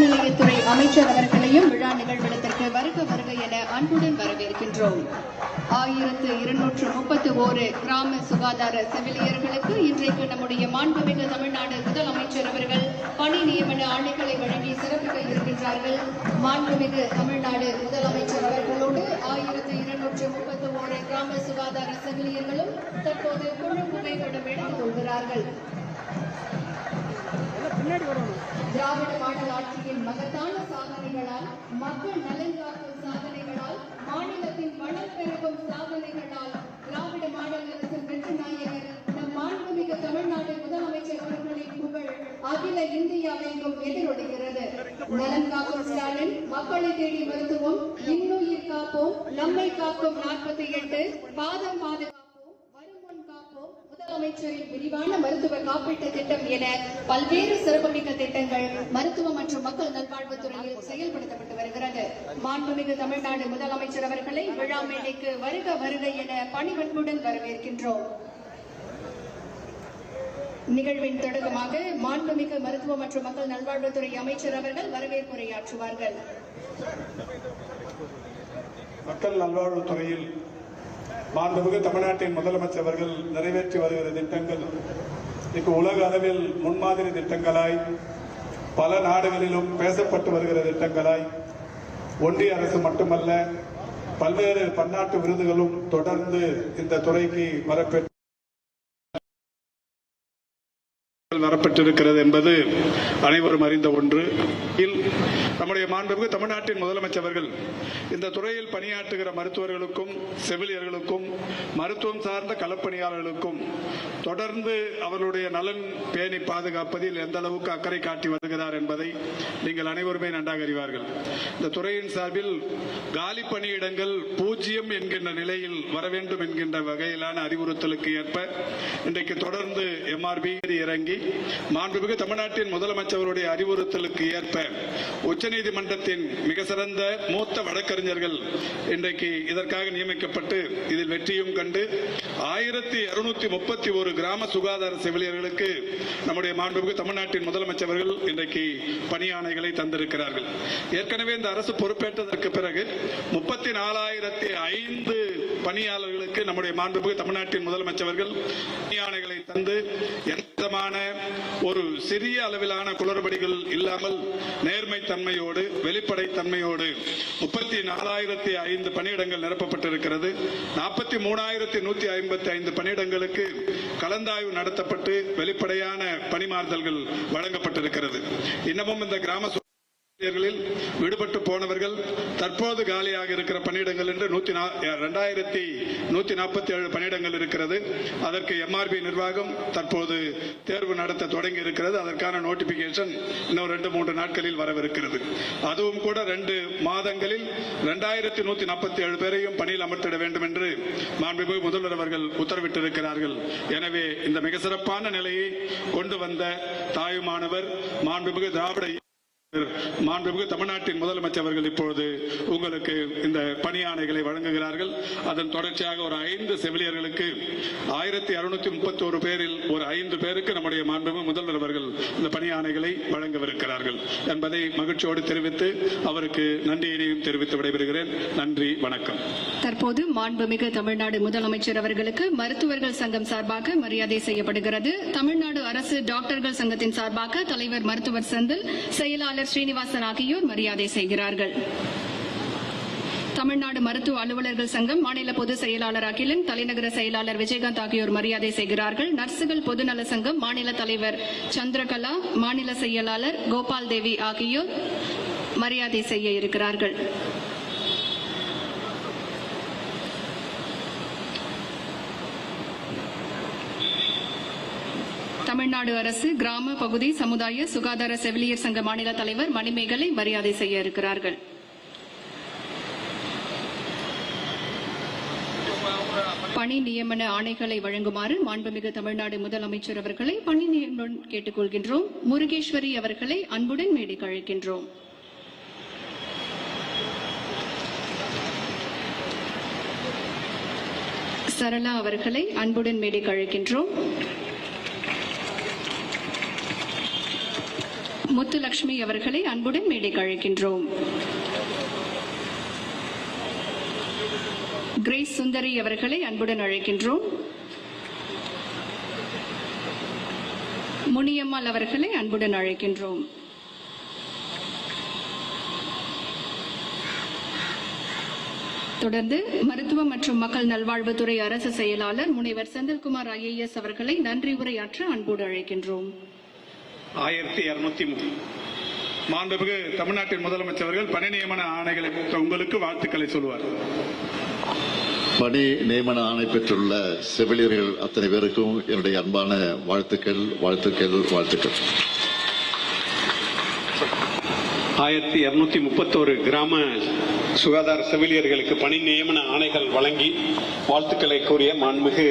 அறநிலையத்துறை அமைச்சர் அவர்களையும் விழா நிகழ்விடத்திற்கு வருக வருக என அன்புடன் வரவேற்கின்றோம். ஆயிரத்து இருநூற்று முப்பத்து ஓரு கிராம சுகாதார செவிலியர்களுக்கு இன்றைக்கு நம்முடைய மாண்புமிகு தமிழ்நாடு முதலமைச்சர் அவர்கள் பணி நியமன ஆணைகளை வழங்கி சிறப்பிக்க இருக்கின்றார்கள் மாண்புமிகு தமிழ்நாடு முதலமைச்சர் அவர்களோடு ஆயிரத்து இருநூற்று முப்பத்து ஓரு கிராம சுகாதார செவிலியர்களும் தற்போது குழு புகைப்படம் எடுத்துக் கொள்கிறார்கள். திராவிட மாடல் ஆட்சியின் மகத்தான சாதனைகளால் மக்கள் நலன் காக்கும் சாதனைகளால் மாநிலத்தின் வளம் பெருகும் சாதனைகளால் திராவிட மாடல் அரசின் வெற்றி நாயகர் நம் மாண்புமிகு தமிழ்நாடு முதலமைச்சர் அவர்களின் புகழ் அகில இந்தியாவெங்கும் எதிரொலிக்கிறது. நலன் காக்கும் ஸ்டாலின் மக்களை தேடி மருத்துவம் இன்னுயிர் காப்போம். நம்மை காக்கும் நாற்பத்தி எட்டு. பாதம் பாதுகாப்பு முதலமைச்சரின் விரிவான மருத்துவ காப்பீட்டு திட்டம் என பல்வேறு சிறப்புமிக்க திட்டங்கள் மருத்துவ மற்றும் மக்கள் நல்வாழ்வுத்துறையில் செயல்படுத்தப்பட்டு வருகிறது. மாண்புமிகு தமிழ்நாடு முதலமைச்சர் அவர்களை விழா மேடைக்கு வருக வருக என பணிவன்புடன் வரவேற்கின்றோம். நிகழ்வின் தொடக்கமாக மாண்புமிகு மருத்துவ மற்றும் மக்கள் நல்வாழ்வுத்துறை அமைச்சர் அவர்கள் வரவேற்புரையாற்றுவார்கள். மக்கள் நல்வாழ்வுத்துறையில் மாண்புமிகு தமிழ்நாட்டின் முதலமைச்சர் அவர்கள் நிறைவேற்றி வருகிற திட்டங்கள் இங்கு உலக அளவில் முன்மாதிரி திட்டங்களாய் பல நாடுகளிலும் பேசப்பட்டு வருகிற திட்டங்களாய் ஒன்றிய அரசு மட்டுமல்ல பல்வேறு பன்னாட்டு விருதுகளும் தொடர்ந்து இந்த துறைக்கு வரப்பெற்று வரப்பட்டிருக்கிறது என்பது அனைவரும் அறிந்த ஒன்று. இல் நம்முடைய மாண்புமிகு தமிழ்நாட்டின் முதலமைச்சர்கள் இந்த துறையில் பணியாற்றுகிற மருத்துவர்களுக்கும் செவிலியர்களுக்கும் மருத்துவம் சார்ந்த களப்பணியாளர்களுக்கும் தொடர்ந்து அவர்களுடைய நலன் பேணி பாதுகாப்பதில் எந்த அளவுக்கு அக்கறை காட்டி வருகிறார் என்பதை நீங்கள் அனைவருமே நன்றாக அறிவார்கள். இந்த துறையின் சார்பில் காலி பணியிடங்கள் பூஜ்ஜியம் என்கின்ற நிலையில் வர வேண்டும் என்கின்ற வகையிலான அறிவுறுத்தலுக்கு ஏற்ப இன்றைக்கு தொடர்ந்து எம்ஆர்பி இறங்கி மாண்புமிகு தமிழ்நாட்டின் முதலமைச்சருடைய அறிவுறுத்தலுக்கு ஏற்ப உச்சநீதிமன்றத்தின் மிக சிறந்த மூத்த வழக்கறிஞர்கள் இன்றைக்கு இதற்காக நியமிக்கப்பட்டு இதில் வெற்றியும் கண்டு ஆயிரத்தி இருநூத்தி முப்பத்தி ஒரு கிராம சுகாதார செவிலியர்களுக்கு நம்முடைய மாண்புமிகு தமிழ்நாட்டின் முதலமைச்சர்கள் இன்றைக்கு பணியாணைகளை தந்திருக்கிறார்கள். ஏற்கனவே இந்த அரசு பொறுப்பேற்றதற்கு பிறகு முப்பத்தி நாலாயிரத்தி ஐந்து பணியாளர்களுக்கு நம்முடைய மாண்புமிகு தமிழ்நாட்டின் முதலமைச்சர்கள் அவர்கள் பணியாணைகளை தந்து எந்த விதமான ஒரு சிறிய அளவிலான குளறுபடிகள் இல்லாமல் நேர்மை தன்மையோடு வெளிப்படை தன்மையோடு முப்பத்தி நாலாயிரத்தி ஐந்து பணியிடங்கள் நிரப்பப்பட்டிருக்கிறது. நாற்பத்தி மூணாயிரத்தி நூத்தி ஐம்பத்தி ஐந்து பணியிடங்களுக்கு கலந்தாய்வு நடத்தப்பட்டு வெளிப்படையான பணிமாறுதல்கள் வழங்கப்பட்டிருக்கிறது. இன்னமும் இந்த கிராம ஊழியர்களில் விடுபட்டு போனவர்கள் தற்போது காலியாக இருக்கிற பணியிடங்கள் என்று நூத்தி ரெண்டாயிரத்தி நூத்தி நாற்பத்தி ஏழு பணியிடங்கள் இருக்கிறது. அதற்கு எம்ஆர்பி நிர்வாகம் தற்போது தேர்வு நடத்த தொடங்கி இருக்கிறது. அதற்கான நோட்டிபிகேஷன் இன்னும் ரெண்டு மூன்று நாட்களில் வரவிருக்கிறது. அதுவும் கூட ரெண்டு மாதங்களில் ரெண்டாயிரத்தி நூத்தி நாற்பத்தி ஏழு பேரையும் பணியில் அமர்த்திட வேண்டும் என்று மாண்புமிகு முதல்வர் அவர்கள் உத்தரவிட்டிருக்கிறார்கள். எனவே இந்த மிக சிறப்பான நிலையை கொண்டு வந்த தாயுமானவர் மாண்புமிகு திராவிட மாண்புமிகு தமிழ்நாட்டின் முதலமைச்சர் அவர்கள் இப்பொழுது உங்களுக்கு இந்த பணி வழங்குகிறார்கள். அதன் தொடர்ச்சியாக ஒரு ஐந்து செவிலியர்களுக்கு ஆயிரத்தி அறுநூத்தி முப்பத்தி ஒரு பேரில் ஒரு ஐந்து பேருக்கு நம்முடைய மாண்புமிகு முதல்வர் அவர்கள் இந்த பணி வழங்கவிருக்கிறார்கள் என்பதை மகிழ்ச்சியோடு தெரிவித்து அவருக்கு நன்றியினையும் தெரிவித்து விடைபெறுகிறேன். நன்றி வணக்கம். தற்போது மாண்புமிகு தமிழ்நாடு முதலமைச்சர் அவர்களுக்கு மருத்துவர்கள் சங்கம் சார்பாக மரியாதை செய்யப்படுகிறது. தமிழ்நாடு அரசு டாக்டர்கள் சங்கத்தின் சார்பாக தலைவர் மருத்துவர் செந்தில் செயலாளர் ஸ்ரீனிவாசன் ஆகியோர் மரியாதை செய்கிறார்கள். தமிழ்நாடு மருத்துவ அலுவலர்கள் சங்கம் மாநில பொதுச் செயலாளர் அகிலன் தலைநகர செயலாளர் விஜயகாந்த் ஆகியோர் மரியாதை செய்கிறார்கள். நர்சுகள் பொதுநல சங்கம் மாநில தலைவர் சந்திரகலா மாநில செயலாளர் கோபால் தேவி ஆகியோர் மரியாதை செய்ய இருக்கிறார்கள். தமிழ்நாடு அரசு கிராம பகுதி சமுதாய சுகாதார செவிலியர் சங்க மாநில தலைவர் மணிமேகலை மரியாதை செய்ய இருக்கிறார்கள். பணி நியமன ஆணைகளை வழங்குமாறு மாண்புமிகு தமிழ்நாடு முதலமைச்சர் அவர்களை பணி நியமனம் கேட்டுக்கொள்கின்றோம். முருகேஸ்வரி அவர்களை அன்புடன் மேடைக்கு அழைக்கின்றோம். சரளா அவர்களை அன்புடன் மேடைக்கு அழைக்கின்றோம். முத்துலட்சுமி அவர்களை அன்புடன் மேடைக்கு அழைக்கின்றோம். கிரேஸ் சுந்தரி அவர்களை அன்புடன் அழைக்கின்றோம். முனியம்மாள் அவர்களை அன்புடன் அழைக்கின்றோம். தொடர்ந்து மருத்துவ மற்றும் மக்கள் நல்வாழ்வுத்துறை அரசு செயலாளர் முனைவர் செந்தில்குமார் ஐஏஎஸ் அவர்களை நன்றி உரையாற்ற அன்போடு அழைக்கின்றோம். ஆயிரத்தி இருநூத்தி மாண்புமிகு தமிழ்நாட்டின் முதலமைச்சர்கள் பணி நியமன ஆணைகளை பெற்ற உங்களுக்கு வாழ்த்துக்களை சொல்வார் பணி நியமன ஆணை பெற்றுள்ள செவிலியர்கள் அத்தனை பேருக்கும் என்னுடைய அன்பான வாழ்த்துக்கள் வாழ்த்துக்கள் வாழ்த்துக்கள். ஆயிரத்தி இருநூத்தி முப்பத்தோரு கிராம சுகாதார செவிலியர்களுக்கு பணி நியமன ஆணைகள் வழங்கி வாழ்த்துக்களை கூறிய மாண்புமிகு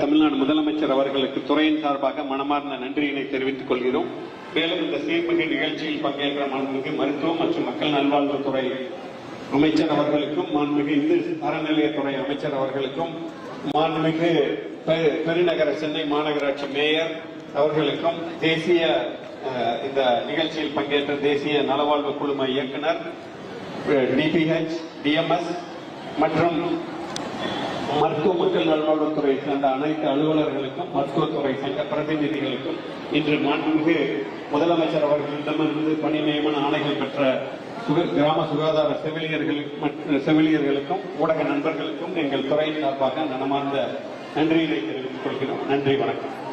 தமிழ்நாடு முதலமைச்சர் அவர்களுக்கு துறையின் சார்பாக மனமார்ந்த நன்றியினை தெரிவித்துக் கொள்கிறோம். மேலும் இந்த சீர்மிகு நிகழ்ச்சியில் பங்கேற்ற மாண்புமிகு மருத்துவம் மற்றும் மக்கள் நல்வாழ்வுத்துறை அமைச்சர் அவர்களுக்கும் மாண்புமிகு இந்து அறநிலையத்துறை அமைச்சர் அவர்களுக்கும் மாண்புமிகு பெ- பெருநகர சென்னை மாநகராட்சி மேயர் அவர்களுக்கும் தேசிய அஹ், இந்த நிகழ்ச்சியில் பங்கேற்ற தேசிய நலவாழ்வு குழும இயக்குனர் டிபிஹெச் டிஎம்எஸ் மற்றும் மருத்துவ மக்கள் நல்வாழ்வுத்துறை சேர்ந்த அனைத்து அலுவலர்களுக்கும் மருத்துவத்துறை சங்க பிரதிநிதிகளுக்கும் இன்று மாண்புமிகு முதலமைச்சர் அவர்களிடமிருந்து பணி நியமன ஆணைகள் பெற்ற கிராம சுகாதார செவிலியர்களுக்கும் மற்றும் செவிலியர்களுக்கும் ஊடக நண்பர்களுக்கும் எங்கள் துறையின் சார்பாக நனமார்ந்த நன்றியினை தெரிவித்துக் கொள்கிறோம். நன்றி வணக்கம்.